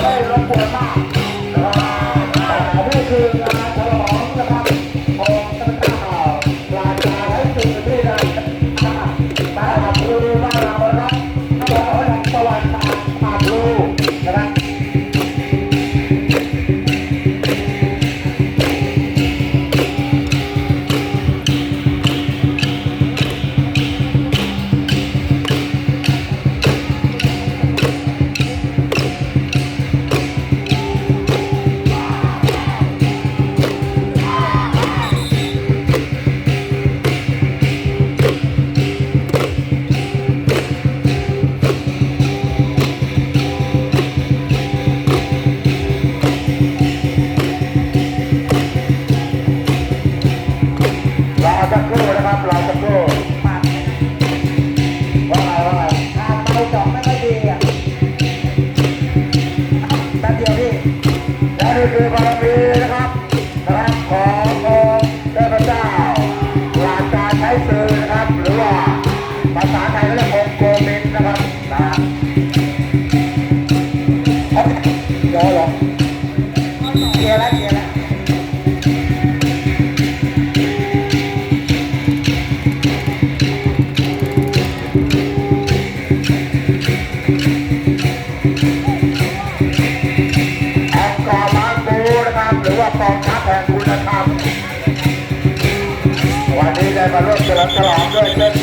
ก็คงจะ นะครับเรอสักครู่ว่าไงว่าไงอ่าเตาจ่องไม่ค่อยดีอะแป๊บเดียวพี่และนี่คือบารมีนะครับนะครับขององค์เทพเจ้าราชารใช้สื่อนะครับ หรือว่าภาษาไทยก็เรียกองค์โกมินนะครับนะเอ้ยเดี๋ยวเหรอเคลียร์แล้วเคลียร์ แ